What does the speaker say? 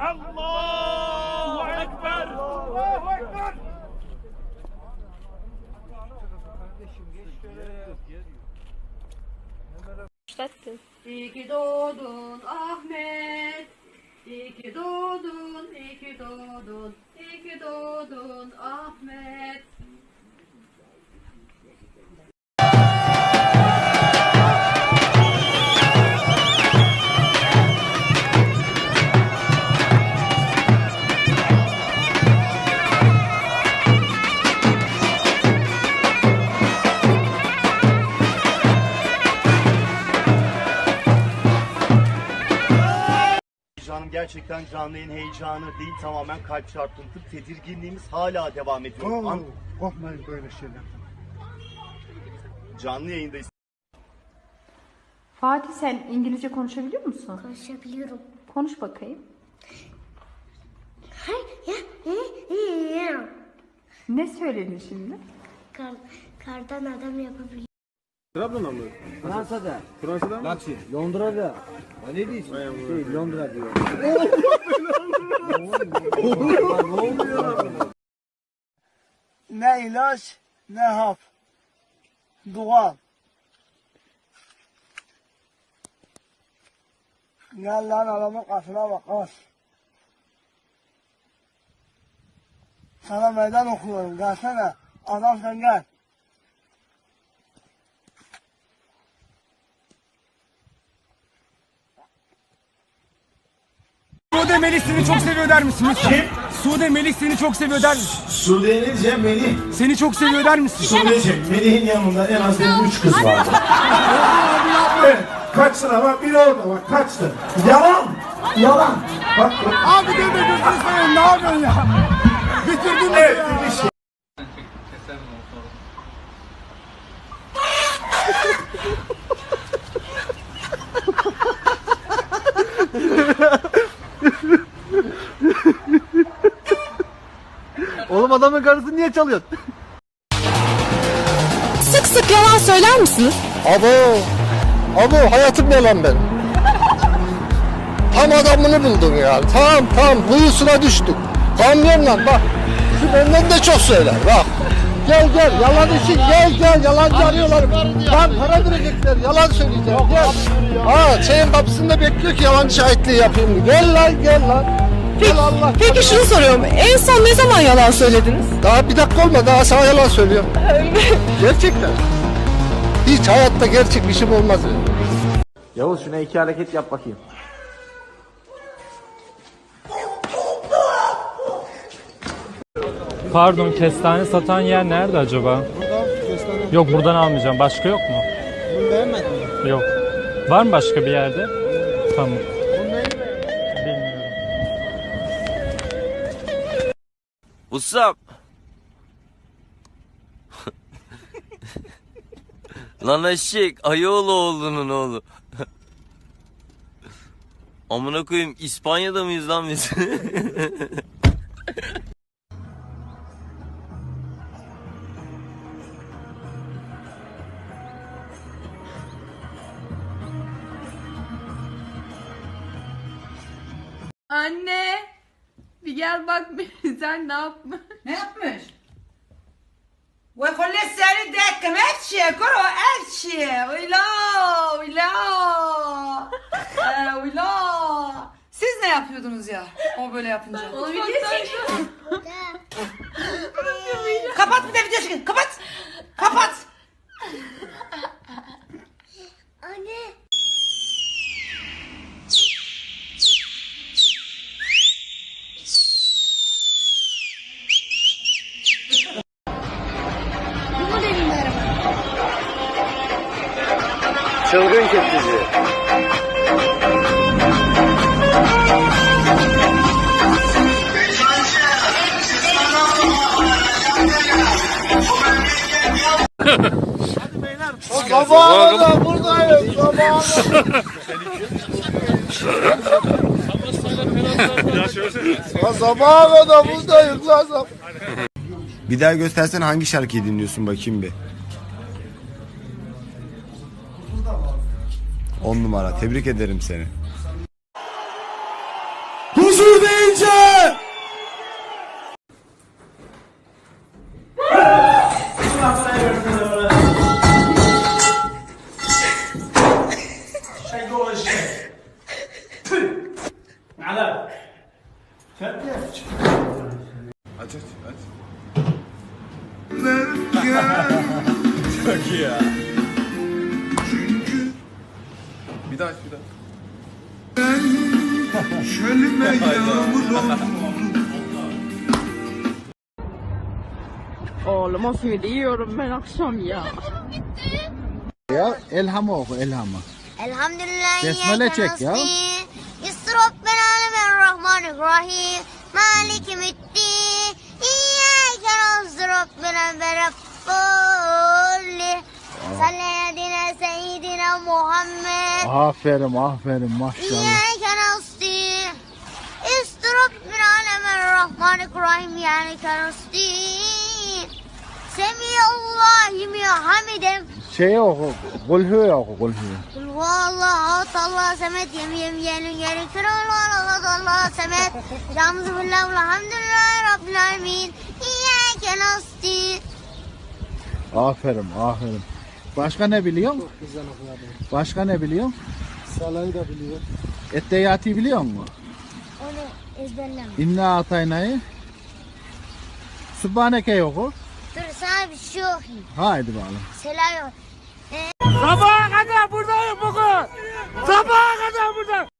Allahu Ekber. Allahu Ekber. Başlattın. İyi ki doğdun Ahmet. İyi ki doğdun, iyi ki doğdun, iyi ki doğdun Ahmet. Gerçekten canlı yayın heyecanı değil tamamen kalp çarpıntı. Tedirginliğimiz hala devam ediyor. An- Korkmayın böyle şeyler. canlı yayındayız. Fatih sen İngilizce konuşabiliyor musun? Konuşabiliyorum. Konuş bakayım. Ne söyledin şimdi? Kar, kardan adam yapabiliyorum. Trabzon'da mı? Fransa'da. Fransa'da mı? Bak şimdi Londra'da. Ha ne diyorsun? Şey, Londra diyor. Ne ilaç ne hap. Dua. Gel lan adamın kafına bak az. Sana meydan okuyorum gelsene. Adam sen gel. Sude Melih seni çok seviyor der misin lütfen? Kim? Sude Melih seni çok seviyor der misin? Sude'nince Melih. Seni çok seviyor der misin? Sude'ce Melih'in yanında en az benim üç kız vardı. evet, kaçsın ama biri orada bak kaçtı. Yalan. Yalan. Bak. Abi deme gözünü seveyim ne yapıyorsun ya? Bitirdin mi Evet, ya? bir şey. Oğlum adamın karısını niye çalıyorsun? Sık sık yalan söyler misiniz? Abo. Abo hayatım yalan ben. Tam adamını buldun ya. Tam tam kuyusuna düştük. Kamyonla bak. Şu benden de çok söyler bak. Gel gel yalan için gel gel yalancı arıyorlar. Lan para verecekler yalan söyleyeceğim gel. Ha şeyin kapısında bekliyor ki yalan şahitliği yapayım. Gel lan gel lan. Gel Allah. Peki şunu soruyorum. En son ne zaman yalan söylediniz? Daha bir dakika olmadı daha sana yalan söylüyorum. Gerçekten. Hiç hayatta gerçek bir şey olmaz. Yavuz şuna iki hareket yap bakayım. Pardon kestane satan yer nerede acaba? Yok buradan almayacağım. Başka yok mu? Bunu beğenmedin mi? Yok. Var mı başka bir yerde? Tamam. What's up? Lan eşek Ayıoğlu oğlunun oğlu. Amına koyayım İspanya'da mıyız lan biz? Anne! Bir gel bak sen ne yapmış? Ne yapmış? Ve kolle seni dekkem her şey koro her şey. Uyla uyla. Ee, uyla. Siz ne yapıyordunuz ya? O böyle yapınca. Onu bir geçsin. Kapat bir de video çekin. Kapat. Kapat. Anne. Çılgın kepçeci. Kadar buradayım. Kadar. Ya kadar buradayım. Lan Bir daha göstersen hangi şarkıyı dinliyorsun bakayım bir. On numara. Tebrik ederim seni. Huzur deyince Aç aç aç. Çok iyi ya. Bir daha aç bir daha. Şölüme yağmur Oğlum o simidi yiyorum ben akşam ya. Ya elhamı oku elhamı. Elhamdülillah. Besmele çek ya. İstirabben alemin Maliki müddin. İyyâke nazdır Rabbena ve Rabbolli. Salledine seyyidina Muhammed. Aferin aferin maşallah. İyyâke nazdır. İstirabben alemin rahmanirrahim. İyyâke nazdır. Semiyallahi mi hamidem. Şey oku, kulhü oku kulhü. Kul huvallahu Allah semet yem yem yenin yerin kırıl Allah semet Yalnız billahu elhamdülillahi rabbil alemin İyyâke nastîn Aferin aferin. Başka ne biliyorsun? Başka ne biliyorsun? Salayı da biliyor. Etteyati biliyor musun? Onu ezberleme İnna ataynayı. Sübhaneke oku. Dur sana bir şey okuyayım Haydi bakalım. Selam yok Sabaha kadar buradayım bugün. Sabaha kadar burada.